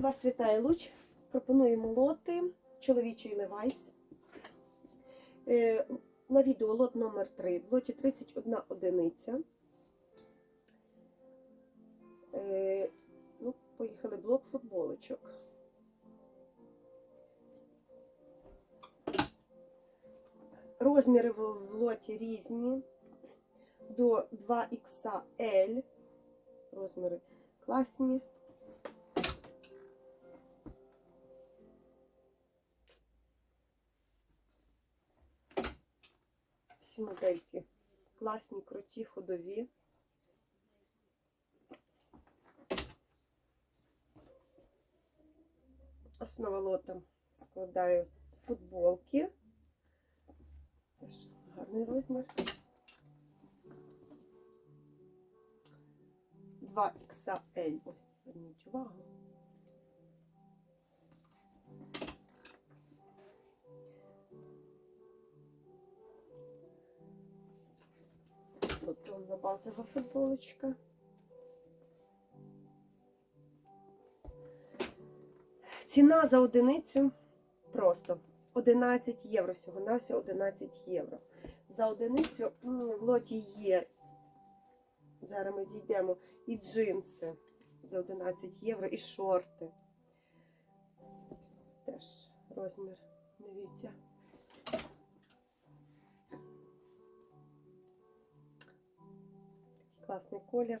Вас вітає Луч. Пропонуємо лоти чоловічий левайс. Е, На відео лот номер 3 В лоті 31 одиниця. Е, Ну, поїхали блок футболочок. Розміри в лоті різні. До 2XL. Розміри класні. Всі модельки класні, круті, ходові. Основа лота складаю футболки. Теж гарний розмір. 2XL. Ось, зверніть увагу. Фотонна базова футболочка. Ціна за одиницю просто 11 євро всього на всього 11 євро. За одиницю в лоті є. Зараз ми дійдемо і джинси за 11 євро, і шорти. Теж розмір, дивіться. класний колір.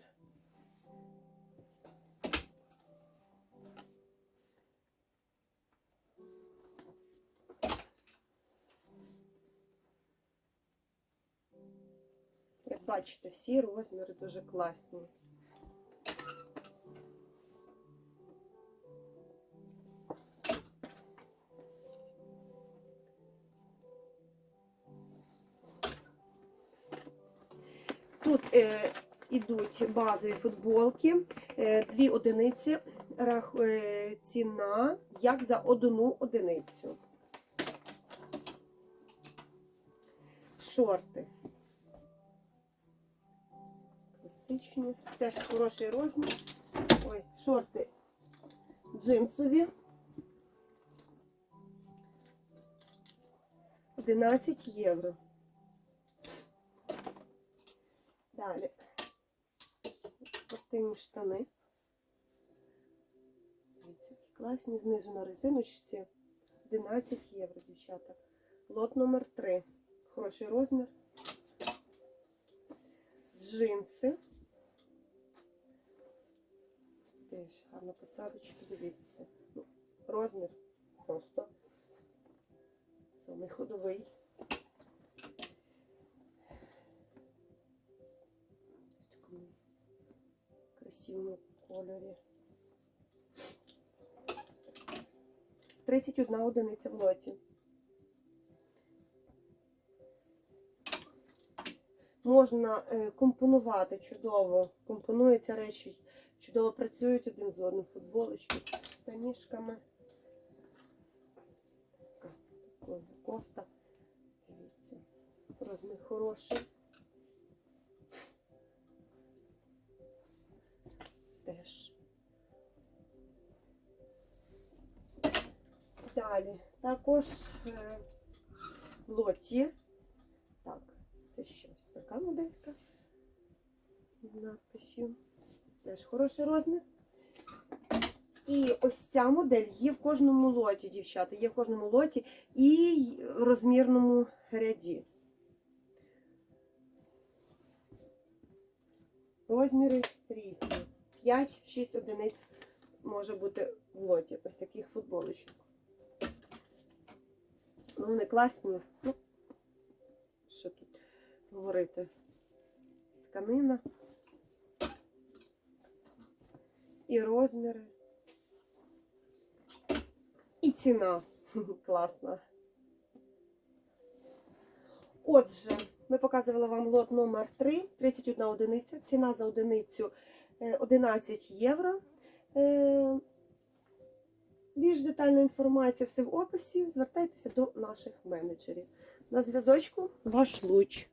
Як бачите, всі розміри дуже класні. Тут е, ідуть базові футболки, е, дві одиниці, е, ціна як за одну одиницю. Шорти. Класичні, теж хороший розмір. Ой, шорти джинсові. 11 євро. Далі. Спортивні штани. Дивіться, які класні. Знизу на резиночці. 11 євро, дівчата. Лот номер 3. Хороший розмір. Джинси. Теж гарна посадочка, дивіться. Ну, розмір просто самий ходовий. Красивому кольорі. 31 одиниця в лоті. Можна е, компонувати чудово, компонуються речі, чудово працюють один з одним футболочки з штанішками. Така кофта. Дивіться, розмір хороший. Теж. Далі. Також е, в лоті. Так, це ще ось така моделька з надписью. Теж хороший розмір. І ось ця модель є в кожному лоті, дівчата, є в кожному лоті і в розмірному ряді. Розміри різні. 5-6 одиниць може бути в лоті. Ось таких футболочок. Ну, вони класні. Ну, що тут говорити? Тканина. І розміри. І ціна класна. Отже, ми показували вам лот номер 3, 31 одиниця. Ціна за одиницю 11 євро. Е, Більш детальна інформація все в описі. Звертайтеся до наших менеджерів. На зв'язочку ваш луч.